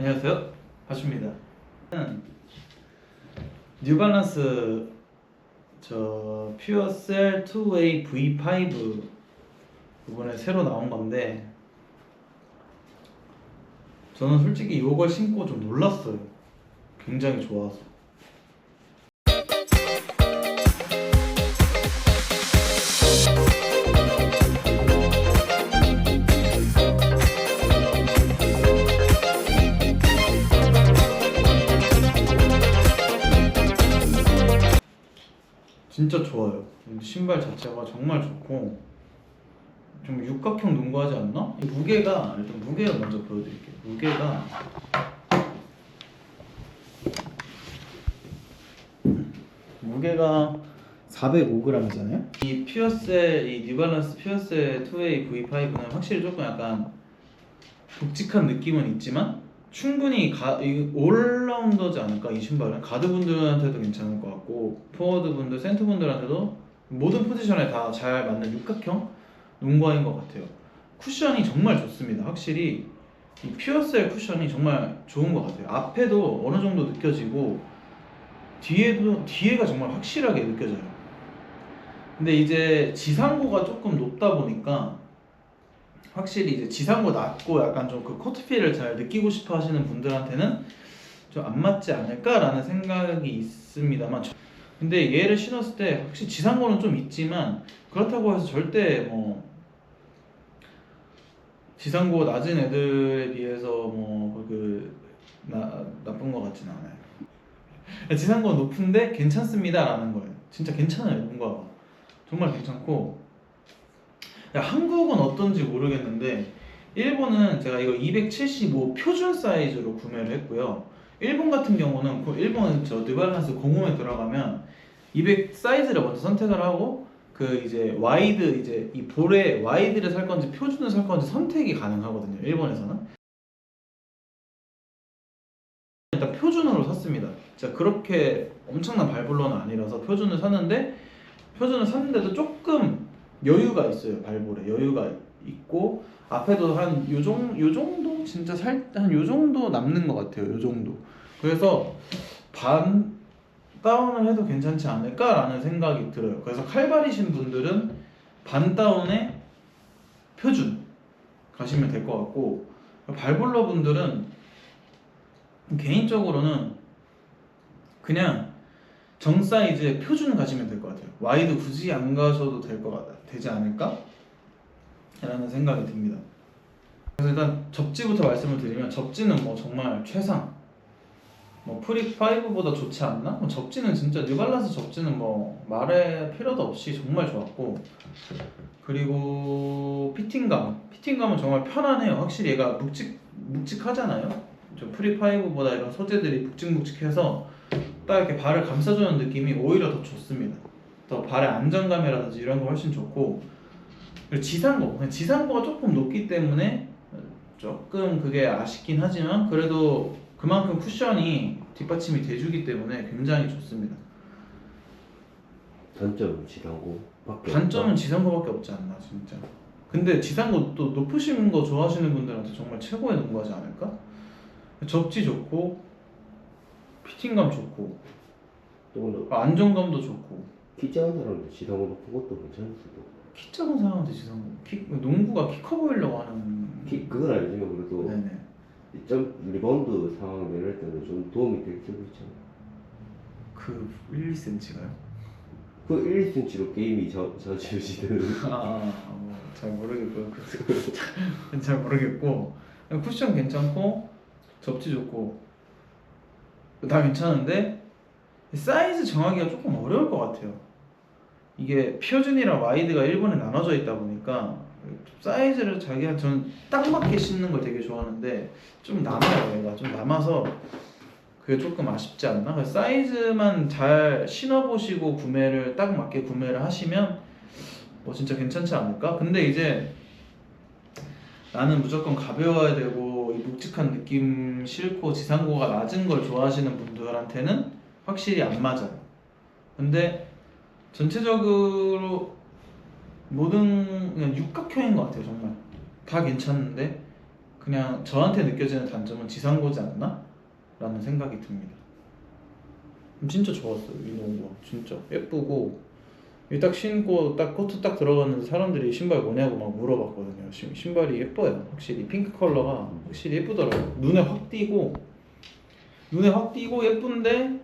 안녕하세요. 하슈입니다. 뉴발란스 저 퓨어셀 투웨이 V5 이번에 새로 나온 건데 저는 솔직히 이걸 신고 좀 놀랐어요. 굉장히 좋아서. 신발 자체가 정말 좋고 좀 육각형 농구하지 않나? 이 무게가 일단 무게를 먼저 보여드릴게요. 무게가 무게가 405g이잖아요. 이 퓨어셀 이 뉴발란스 퓨어셀 투웨이 V5는 확실히 조금 약간 묵직한 느낌은 있지만 충분히 가, 이 올라운더지 않을까 이 신발은 가드분들한테도 괜찮을 것 같고 포워드분들 센터분들한테도 모든 포지션에 다 잘 맞는 육각형 농구화인 것 같아요. 쿠션이 정말 좋습니다. 확실히 이 퓨어셀 쿠션이 정말 좋은 것 같아요. 앞에도 어느 정도 느껴지고 뒤에도 뒤에가 정말 확실하게 느껴져요. 근데 이제 지상고가 조금 높다 보니까 확실히 이제 지상고 낮고 약간 좀 그 코트필을 잘 느끼고 싶어 하시는 분들한테는 좀 안 맞지 않을까라는 생각이 있습니다만 저- 근데 얘를 신었을 때 확실히 지상고는 좀 있지만 그렇다고 해서 절대 뭐 지상고 낮은 애들에 비해서 뭐그 나쁜 것 같지는 않아요. 지상고 높은데 괜찮습니다라는 거예요. 진짜 괜찮아요 뭔가 정말 괜찮고 야, 한국은 어떤지 모르겠는데 일본은 제가 이거 275 표준 사이즈로 구매를 했고요. 일본 같은 경우는 그 일본 저 뉴발란스 공홈에 들어가면 200 사이즈를 먼저 선택을 하고 그 이제 와이드 이제 이 볼에 와이드를 살 건지 표준을 살 건지 선택이 가능하거든요. 일본에서는 일단 표준으로 샀습니다. 제가 그렇게 엄청난 발볼러는 아니라서 표준을 샀는데 표준을 샀는데도 조금 여유가 있어요 발볼에 여유가 있고 앞에도 한 요정 요 정도 진짜 살 한 요 정도 남는 것 같아요 요 정도 그래서 반 다운을 해도 괜찮지 않을까라는 생각이 들어요 그래서 칼발이신 분들은 반 다운에 표준 가시면 될 것 같고 발볼러 분들은 개인적으로는 그냥 정 사이즈의 표준 가시면 될 것 같아요. 와이드 굳이 안 가셔도 될 것 같아 되지 않을까? 라는 생각이 듭니다. 그래서 일단 접지부터 말씀을 드리면 접지는 뭐 정말 최상. 뭐 프리 5보다 좋지 않나? 뭐 접지는 진짜 뉴발란스 접지는 뭐 말할 필요도 없이 정말 좋았고 그리고 피팅감 피팅감은 정말 편안해요. 확실히 얘가 묵직 묵직하잖아요. 저 프리 5보다 이런 소재들이 묵직묵직해서 딱 이렇게 발을 감싸주는 느낌이 오히려 더 좋습니다. 더 발의 안정감이라든지 이런 거 훨씬 좋고 그리고 지상고 지상고가 조금 높기 때문에 조금 그게 아쉽긴 하지만 그래도 그만큼 쿠션이 뒷받침이 돼주기 때문에 굉장히 좋습니다. 단점은 지상고 밖에 단점은 지상고밖에 없지 않나 진짜. 근데 지상고 또 높으신 거 좋아하시는 분들한테 정말 최고의 농구하지 않을까? 접지 좋고 피팅감 좋고 또는 안정감도 좋고 키 작은 사람들 지상고 높은 것도 괜찮을 수도 키 작은 사람한테 지상고 키, 농구가 키 커 보이려고 하는 키 그건 아니지만 그래도 네네 점 리바운드 상황 내릴 때는 좀 도움이 될 수도 있잖아 그 1, 2cm가요? 그 1, 2cm로 게임이 저, 저지르시는 아잘 모르겠고요. 그잘 모르겠고. 쿠션 괜찮고 접지 좋고. 다 괜찮은데 사이즈 정하기가 조금 어려울 것 같아요. 이게 표준이랑 와이드가 일본에 나눠져 있다 보니까 사이즈를 자기가 저는 딱 맞게 신는 걸 되게 좋아하는데 좀 남아요 얘가 좀 남아서 그게 조금 아쉽지 않나? 사이즈만 잘 신어보시고 구매를 딱 맞게 구매를 하시면 뭐 진짜 괜찮지 않을까? 근데 이제 나는 무조건 가벼워야 되고 이 묵직한 느낌 싫고 지상고가 낮은 걸 좋아하시는 분들한테는 확실히 안 맞아요. 근데 전체적으로 모든 그냥 육각형인 것 같아요 정말 다 괜찮은데 그냥 저한테 느껴지는 단점은 지상고지 않나? 라는 생각이 듭니다. 음, 진짜 좋았어요 이 농구가 진짜 예쁘고 이딱 신고 딱 코트 딱 들어갔는데 사람들이 신발 뭐냐고 막 물어봤거든요. 신- 신발이 예뻐요. 확실히 핑크 컬러가 확실히 예쁘더라고요. 눈에 확 띄고 눈에 확 띄고 예쁜데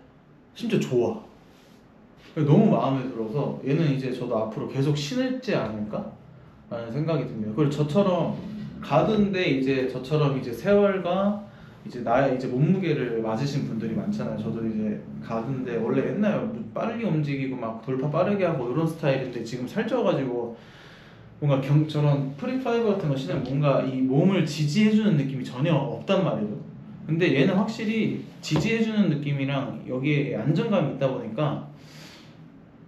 진짜 좋아. 너무 마음에 들어서 얘는 이제 저도 앞으로 계속 신을지 않을까? 라는 생각이 듭니다. 그리고 저처럼 가든데 이제 저처럼 이제 세월과 이제 나 이제 몸무게를 맞으신 분들이 많잖아요. 저도 이제 가든데 원래 옛날 빠르게 움직이고 막 돌파 빠르게 하고 이런 스타일인데 지금 살쪄가지고 뭔가 경 저런 프리파이브 같은 거 신으면 뭔가 이 몸을 지지해주는 느낌이 전혀 없단 말이에요. 근데 얘는 확실히 지지해주는 느낌이랑 여기에 안정감이 있다 보니까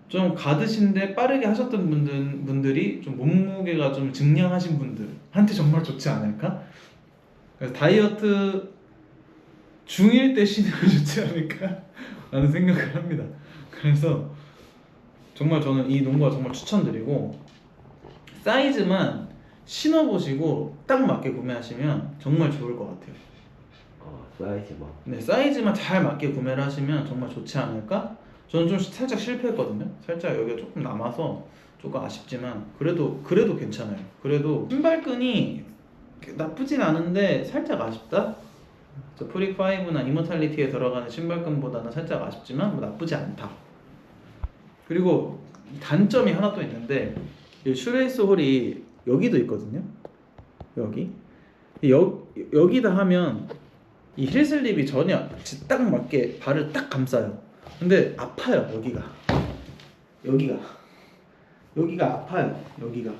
좀 가드신데 빠르게 하셨던 분들, 분들이 좀 몸무게가 좀 증량하신 분들한테 정말 좋지 않을까? 그래서 다이어트 중일 때 신으면 좋지 않을까? 라는 생각을 합니다. 그래서 정말 저는 이 농구가 정말 추천드리고 사이즈만 신어보시고 딱 맞게 구매하시면 정말 좋을 것 같아요. 아 사이즈만 네, 사이즈만 잘 맞게 구매를 하시면 정말 좋지 않을까? 저는 좀 살짝 실패했거든요. 살짝 여기가 조금 남아서 조금 아쉽지만 그래도 그래도 괜찮아요. 그래도 신발끈이 나쁘진 않은데 살짝 아쉽다. 저 프리 5나 이모탈리티에 들어가는 신발끈보다는 살짝 아쉽지만 뭐 나쁘지 않다. 그리고 단점이 하나 또 있는데 이 슈레이스 홀이 여기도 있거든요. 여기 여, 여기다 하면 이 힐슬립이 전혀 딱 맞게 발을 딱 감싸요. 근데 아파요 여기가 여기가 여기가 아파요 여기가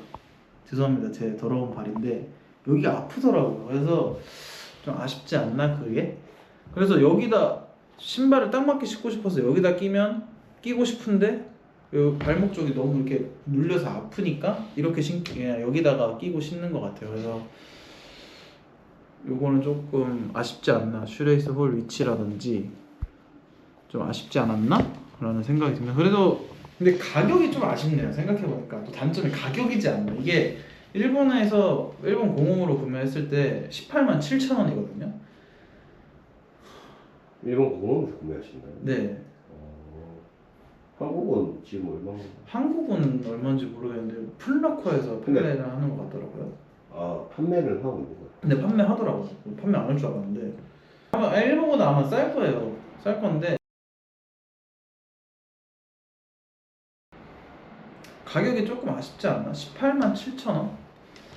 죄송합니다 제 더러운 발인데 여기가 아프더라고요. 그래서 좀 아쉽지 않나 그게? 그래서 여기다 신발을 딱 맞게 신고 싶어서 여기다 끼면 끼고 싶은데 요 발목 쪽이 너무 이렇게 눌려서 아프니까 이렇게 신 여기다가 끼고 신는 것 같아요. 그래서 요거는 조금 아쉽지 않나 슈레이스 홀 위치라든지 좀 아쉽지 않았나? 라는 생각이 듭니다. 그래도 근데 가격이 좀 아쉽네요. 생각해보니까 또 단점이 가격이지 않나. 이게 일본에서 일본 공홈으로 구매했을 때 18만 7천 원이거든요. 일본 공항에서 구매하신가요? 네. 어, 한국은 지금 얼마나? 한국은 얼마인지 모르겠는데 근데- 판매를 하는 것 같더라고요. 아 판매를 하고 있는 거예요. 근데 판매하더라고요. 판매 안 할 줄 알았는데 아마 일본보다 아마 쌀 거예요. 쌀 건데 가격이 조금 아쉽지 않나? 18만 7천 원?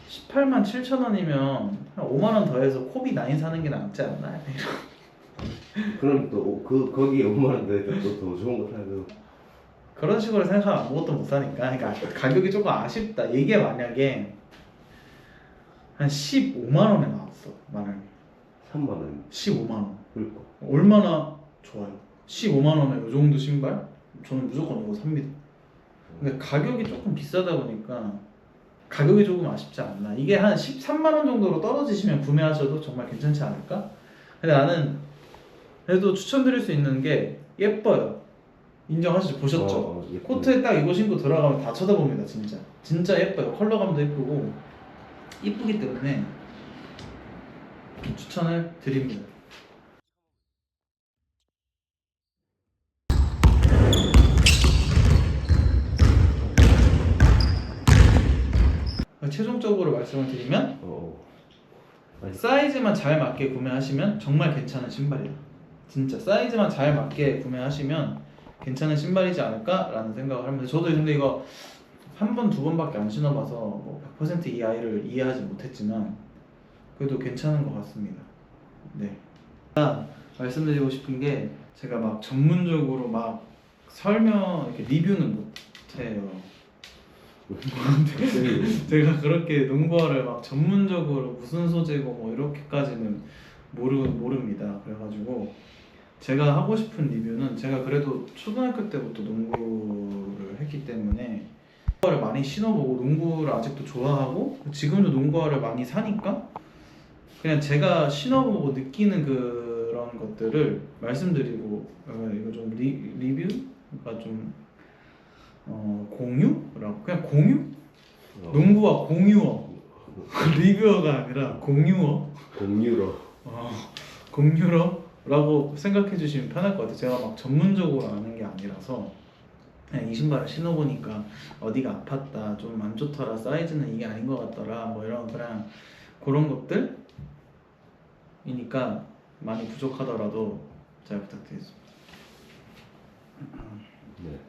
18만 7천 원이면 한 5만 원 더해서 코비 9 사는 게 낫지 않나? 그럼 또 그 거기에 5만 원 더해서 또더 좋은 거 사도. 그런 식으로 생각하면 아무것도 못 사니까. 그러니까 가격이 조금 아쉽다. 이게 만약에 한 15만 원에 나왔어 만약에. 3만 원 15만 원. 그러니까. 얼마나 좋아요? 15만 원에 이 정도 신발? 저는 무조건 이거 삽니다 근데 가격이 조금 비싸다 보니까 가격이 조금 아쉽지 않나. 이게 한 13만 원 정도로 떨어지시면 구매하셔도 정말 괜찮지 않을까? 근데 나는 그래도 추천드릴 수 있는 게 예뻐요. 인정하시죠? 보셨죠? 어, 어. 코트에 딱 이거 신고 들어가면 다 쳐다봅니다 진짜. 진짜 예뻐요. 컬러감도 예쁘고. 이쁘기 때문에 추천을 드립니다 최종적으로 말씀을 드리면 어. 아니, 사이즈만 잘 맞게 구매하시면 정말 괜찮은 신발이다. 진짜 사이즈만 잘 맞게 구매하시면 괜찮은 신발이지 않을까라는 생각을 합니다. 저도 근데 이거 한 번, 두 번밖에 안 신어봐서 뭐 100%이 아이를 이해하지 못했지만 그래도 괜찮은 것 같습니다. 네. 아, 말씀드리고 싶은 게 제가 막 전문적으로 막 설명 이렇게 리뷰는 못해요. 제가 그렇게 농구화를 막 전문적으로 무슨 소재고 뭐 이렇게까지는 모르 모릅니다. 그래가지고 제가 하고 싶은 리뷰는 제가 그래도 초등학교 때부터 농구를 했기 때문에 농구화를 많이 신어보고 농구를 아직도 좋아하고 지금도 농구화를 많이 사니까 그냥 제가 신어보고 느끼는 그런 것들을 말씀드리고 어, 이거 좀 리, 리뷰가 좀 어, 공유라고 그냥 공유 어. 농구와 공유어 리뷰어가 아니라 공유어 공유로 어, 공유러라고 생각해 주시면 편할 것 같아요. 제가 막 전문적으로 아는 게 아니라서 그냥 이 신발을 신어보니까 어디가 아팠다, 좀 안 좋더라, 사이즈는 이게 아닌 것 같더라, 뭐 이런 그냥 그런 것들이니까 많이 부족하더라도 잘 부탁드리겠습니다. 네.